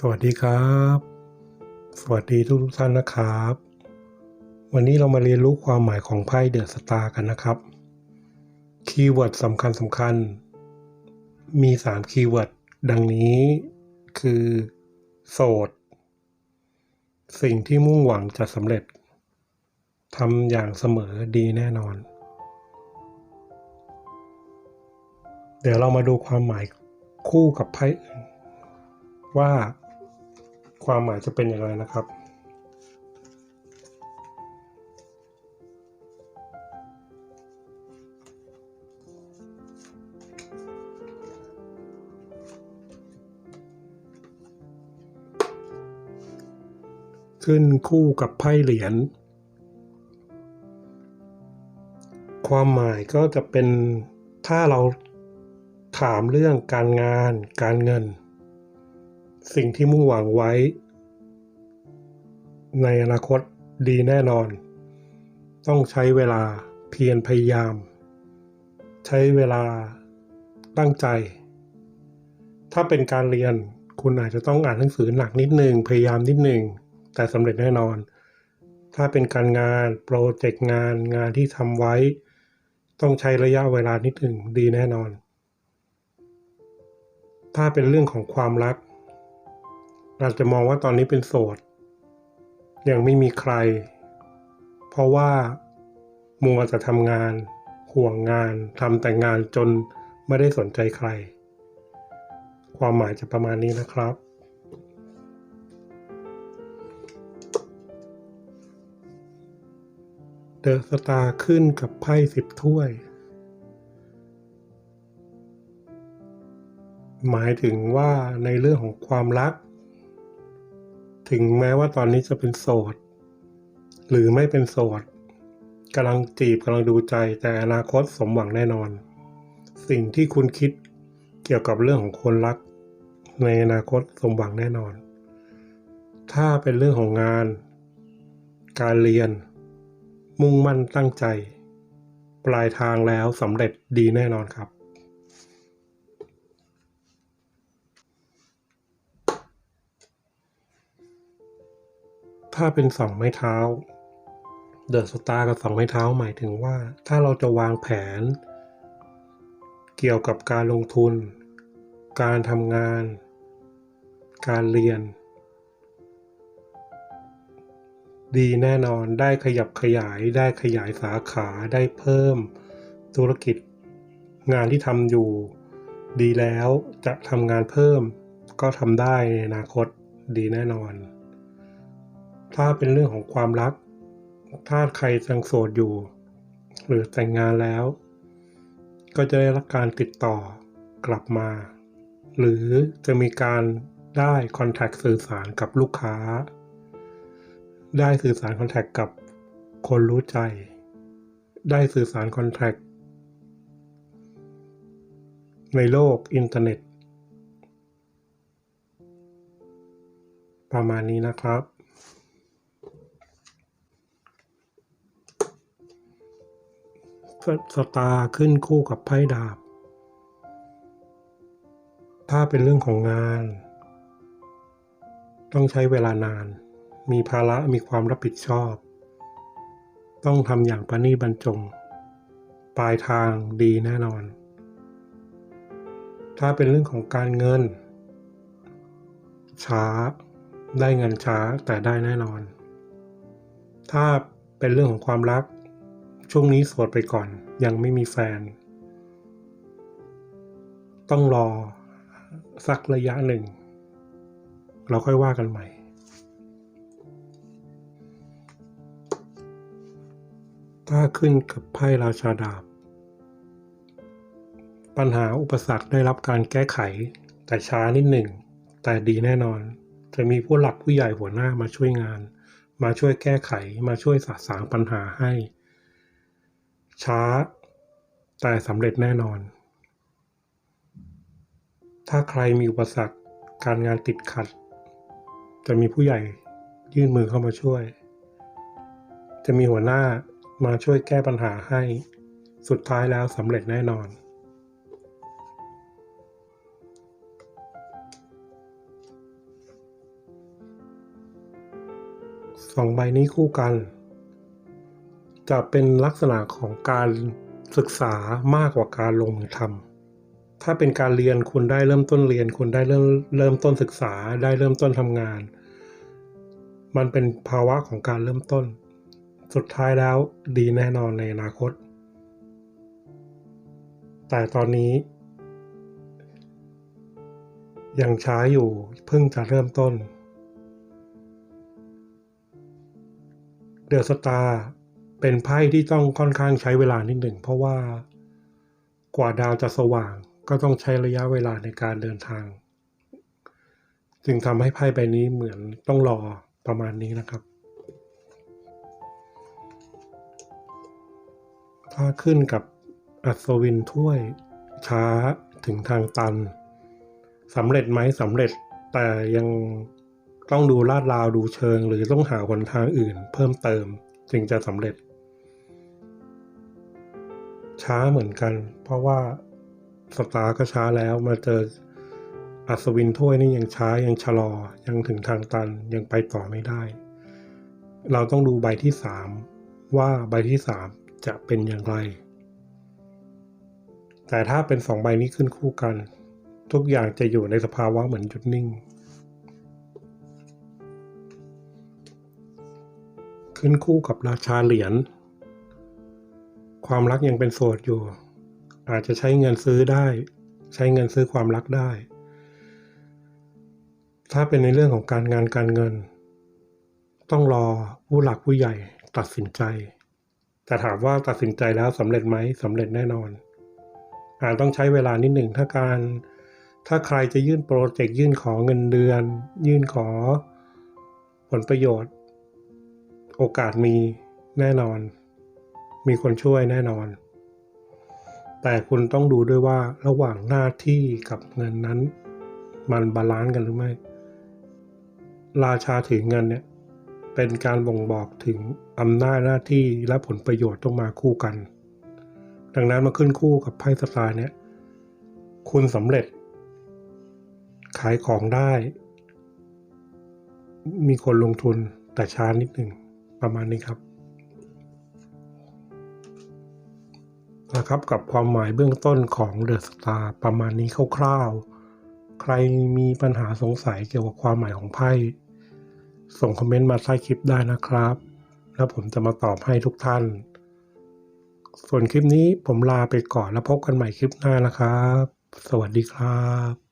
สวัสดีครับ สวัสดีทุกทุกท่านนะครับ วันนี้เรามาเรียนรู้ความหมายของไพ่เดอะสตาร์กันนะครับ คีย์เวิร์ดสำคัญสำคัญ มี 3 คีย์เวิร์ดดังนี้คือ โสด สิ่งที่มุ่งหวังจะสำเร็จทำอย่างเสมอดีแน่นอน เดี๋ยวเรามาดูความหมายคู่กับไพ่อื่นว่า ความหมายจะเป็นอย่างไรนะครับ ขึ้นคู่กับไพ่เหรียญความหมายก็จะเป็นถ้าเราถามเรื่องการงานการเงิน สิ่งที่มุ่งหวังไว้ ในอนาคตดีแน่นอน ต้องใช้เวลาเพียรพยายาม ใช้เวลาตั้งใจ ถ้าเป็นการเรียนคุณอาจจะต้องอ่านหนังสือหนักนิดนึง พยายามนิดนึง แต่สำเร็จแน่นอน ถ้าเป็นการงานโปรเจกต์งานงานที่ทำไว้ ต้องใช้ระยะเวลานิดหนึ่งดีแน่นอน ถ้าเป็นเรื่องของความรัก อาจจะมองว่าตอนนี้เป็นโสด ยังไม่มีใคร เพราะว่ามัวจะทำงาน ห่วงงานทำแต่งานจนไม่ได้สนใจใคร ความหมายจะประมาณนี้นะครับเดอะสตาร์ขึ้นกับไพ่สิบถ้วย หมายถึงว่าในเรื่องของความรัก ถึงแม้ว่าตอนนี้จะเป็นโสด หรือไม่เป็นโสดกำลังจีบกำลังดูใจแต่อนาคตสมหวังแน่นอน สิ่งที่คุณคิดเกี่ยวกับเรื่องของคนรัก ในอนาคตสมหวังแน่นอน ถ้าเป็นเรื่องของงาน การเรียน มุ่งมั่นตั้งใจ ปลายทางแล้วสำเร็จดีแน่นอนครับ ถ้าเป็นสองไม้เท้าเดอะสตาร์กับสองไม้เท้าหมายถึงว่า ถ้าเราจะวางแผน เกี่ยวกับการลงทุน การทำงาน การเรียน ดีแน่นอนได้ขยับขยายได้ขยายสาขาได้เพิ่ม ธุรกิจ งานที่ทำอยู่ ดีแล้วจะทำงานเพิ่ม ก็ทำได้ในอนาคตดีแน่นอน ถ้าเป็นเรื่องของความรัก ถ้าใครยังโสดอยู่ หรือแต่งงานแล้ว ก็จะได้รับการติดต่อกลับมา หรือจะมีการได้คอนแทคสื่อสารกับลูกค้า ได้สื่อสารคอนแทคกับคนรู้ใจ ได้สื่อสารคอนแทคในโลกอินเทอร์เน็ต ประมาณนี้นะครับ สตาร์ขึ้นคู่กับไพ่ดาบ ถ้าเป็นเรื่องของงาน ต้องใช้เวลานาน มีภาระมีความรับผิดชอบ ต้องทำอย่างประณีบรรจง ปลายทางดีแน่นอน ถ้าเป็นเรื่องของการเงิน ช้าได้เงินช้าแต่ได้แน่นอน ถ้าเป็นเรื่องของความรัก ช่วงนี้โสดไปก่อน ยังไม่มีแฟน ต้องรอสักระยะหนึ่ง เราค่อยว่ากันใหม่ ถ้าขึ้นกับไพ่ราชาดาบ ปัญหาอุปสรรคได้รับการแก้ไข แต่ช้านิดหนึ่ง แต่ดีแน่นอน จะมีผู้หลักผู้ใหญ่หัวหน้ามาช่วยงาน มาช่วยแก้ไขมาช่วยสะสางปัญหาให้ ช้า แต่สำเร็จแน่นอน ถ้าใครมีอุปสรรคการงานติดขัด จะมีผู้ใหญ่ยื่นมือเข้ามาช่วย จะมีหัวหน้ามาช่วยแก้ปัญหาให้ สุดท้ายแล้วสำเร็จแน่นอน สองใบนี้คู่กัน จะเป็นลักษณะของการศึกษามากกว่าการลงมือทำถ้าเป็นการเรียนคุณได้เริ่มต้นเรียน คุณได้เริ่มเริ่มต้นศึกษาได้เริ่มต้นทำงาน มันเป็นภาวะของการเริ่มต้น สุดท้ายแล้วดีแน่นอนในอนาคต แต่ตอนนี้ ยังช้าอยู่เพิ่งจะเริ่มต้นเดอะสตาร์ เป็นไพ่ที่ต้องค่อนข้างใช้เวลานิดหนึ่งเพราะว่ากว่าดาวจะสว่างก็ต้องใช้ระยะเวลาในการเดินทาง จึงทำให้ไพ่ใบนี้เหมือนต้องรอประมาณนี้นะครับ ถ้าขึ้นกับอัศวินถ้วยช้าถึงทางตันสำเร็จไหมสำเร็จแต่ยังต้องดูลาดราวดูเชิง หรือต้องหาหนทางอื่นเพิ่มเติม จึงจะสำเร็จ ช้าเหมือนกัน เพราะว่าสตาร์ก็ช้าแล้วมาเจออัศวินถ้วยนี่ยังช้ายังชะลอ ยังถึงทางตันยังไปต่อไม่ได้ เราต้องดูใบที่สามว่าใบที่สามจะเป็นอย่างไร แต่ถ้าเป็นสองใบนี้ขึ้นคู่กัน ทุกอย่างจะอยู่ในสภาวะเหมือนหยุดนิ่ง ขึ้นคู่กับราชาเหรียญ ความรักยังเป็นโสดอยู่ อาจจะใช้เงินซื้อได้ ใช้เงินซื้อความรักได้ ถ้าเป็นในเรื่องของการงานการเงิน ต้องรอผู้หลักผู้ใหญ่ตัดสินใจ แต่ถามว่าตัดสินใจแล้วสำเร็จไหมสำเร็จแน่นอน อาจต้องใช้เวลานิดหนึ่งถ้าการถ้าใครจะยื่นโปรเจกต์ยื่นขอเงินเดือน ยื่นขอผลประโยชน์ โอกาสมีแน่นอน มีคนช่วยแน่นอน แต่คุณต้องดูด้วยว่าระหว่างหน้าที่กับเงินนั้น มันบาลานซ์กันหรือไม่ ราชาถือเงินเนี่ยเป็นการบ่งบอกถึงอำนาจหน้าที่และผลประโยชน์ต้องมาคู่กัน ดังนั้นมาขึ้นคู่กับไพ่สตาร์เนี่ย คุณสำเร็จ ขายของได้ มีคนลงทุนแต่ช้านิดหนึ่ง ประมาณนี้ครับนะครับกับความหมายเบื้องต้นของเดอะสตาร์ประมาณนี้คร่าวๆ ใครมีปัญหาสงสัยเกี่ยวกับความหมายของไพ่ ส่งคอมเมนต์มาใต้คลิปได้นะครับ แล้วผมจะมาตอบให้ทุกท่าน ส่วนคลิปนี้ผมลาไปก่อนแล้วพบกันใหม่คลิปหน้านะครับ สวัสดีครับ